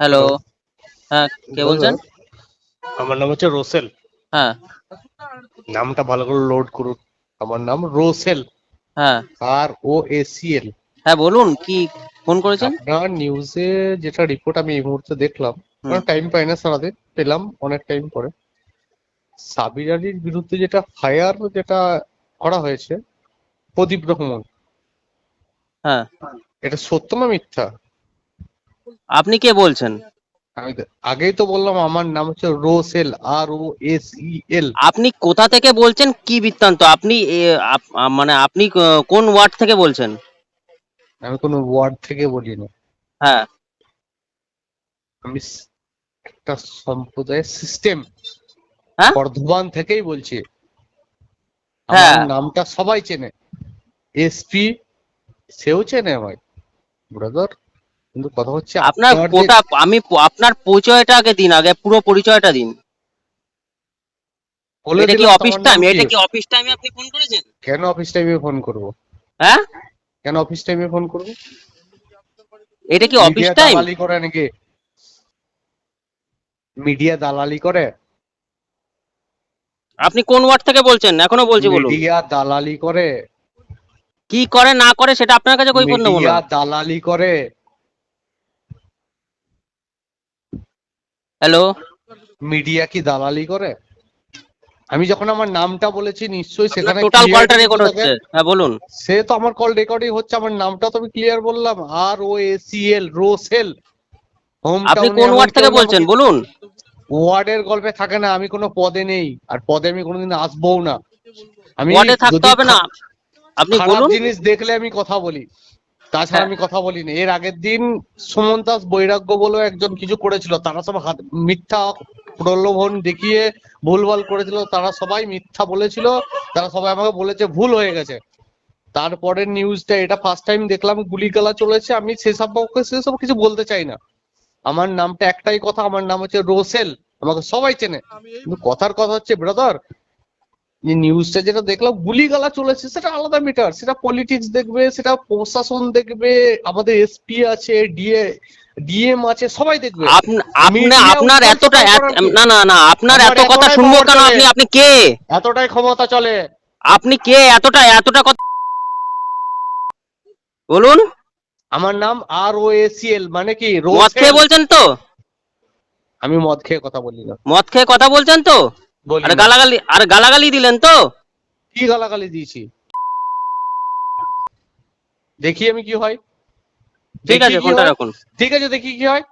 Hello হ্যাঁ কে বলছেন? আমার নাম হচ্ছে রোসেল। হ্যাঁ। নামটা ভালো করে লোড করুন। আমার নাম রোসেল। হ্যাঁ। আর ও এ সি এল হ্যাঁ বলুন কি ফোন করেছেন? আপনার নিউজে যেটা রিপোর্ট আমি এই মুহূর্তে দেখলাম। টাইম পাই না সারাদিন পেলাম অনেক টাইম পরে। সাবির আলীর বিরুদ্ধে যেটা ফায়ার যেটা করা হয়েছে প্রদীপ রহমান। হ্যাঁ। এটা সত্য না মিথ্যা? আপনি কে বলছেন? আমি আগেই তো বললাম আমার নাম হচ্ছে রোসেল আর ও এস ই এল আপনি কোথা থেকে বলছেন? কি বৃত্তান্ত? আপনি মানে আপনি কোন ওয়ার্ড থেকে বলছেন? আমি কোন ওয়ার্ড থেকে বলি না হ্যাঁ। আমি একটা সম্প্রদায়ের সিস্টেম। হ্যাঁ? বর্ধমান থেকেই বলছি। হ্যাঁ। আমার নামটা সবাই চেনে। এসপি সেও চেনে আমায়। ব্রাদার কিন্তু কথা হচ্ছে আপনার কোটা আমি আপনার পরিচয়টা আগে দিন আগে পুরো পরিচয়টা দিন। বলে এটা কি অফিস টাইম এটা কি? অফিস টাইমে আপনি ফোন করেছেন? কেন অফিস টাইমে ফোন করব? হ্যাঁ? কেন অফিস টাইমে ফোন করব? এটা কি অফিস টাইম দালালি করে নাকি? মিডিয়া দালালি করে? আপনি কোন ওয়ার্ড থেকে বলছেন? এখনও বলছি বলুন। মিডিয়া দালালি করে? কি করে না করে সেটা আপনার কাছে কই কৈফত নেব মিডিয়া দালালি করে? হ্যালো মিডিয়া কি দালালি করে? আমি যখন আমার নামটা বলেছি নিশ্চয়ই সেখানে টোটাল কলটা রেকর্ড হচ্ছে। হ্যাঁ বলুন। সে তো আমার কল রেকর্ডিং হচ্ছে আমার নামটা তো আমি ক্লিয়ার বললাম। আর ও A C L Rosel home আপনি কোন ওয়ার্ড থেকে বলছেন বলুন? ওয়ার্ডের গল্পে থাকে না আমি কোনো পদে নেই আর পদে আমি কোনোদিন আসবও না। আমি ওয়ার্ডে থাকতে হবে না। আপনি বলুন। জিনিস দেখলে আমি কথা বলি। তাছাড়া হ্যাঁ। আমি কথা বলিনি। এর আগের দিন সুমন দাস বৈরাগ্য বলেও একজন কিছু করেছিল তারা সব হাত- মিথ্যা প্রলোভন দেখিয়ে ভুলভাল করেছিল তারা সবাই মিথ্যা বলেছিল তারা সবাই আমাকে বলেছে ভুল হয়ে গেছে। তারপরে নিউজটা এটা ফার্স্ট টাইম দেখলাম গুলিগালা চলেছে আমি সেসব পক্ষে সেসব কিছু বলতে চাই না। আমার নামটা একটাই কথা আমার নাম হচ্ছে রোসেল আমাকে সবাই চেনে। কিন্তু কথার কথা হচ্ছে ব্রাদার যে নিউজটা যেটা দেখলাম গুলি গুলিগালা চলেছে সেটা আলাদা মিটার সেটা পলিটিক্স দেখবে সেটা প্রশাসন দেখবে আমাদের এসপি আছে ডিএ ডিএম আছে সবাই দেখবে। আপনার এতটা? না না না আপনার এত কথা শুনব কেন। আপনি আপনি কে? এতটাই ক্ষমতা চলে। আপনি কে? এতটা এতটা কথা বলুন। আমার নাম আর ও এল মানে কি? মদ খেয়ে বলছেন তো? আমি মদ খেয়ে কথা বলি না। মদ খেয়ে কথা বলছেন তো? আর গালাগালি আর গালাগালি দিলেন তো? কি গালাগালি দিয়েছি? দেখি আমি কি হয়। ঠিক আছে ফোনটা রাখুন। ঠিক আছে দেখি কি হয়।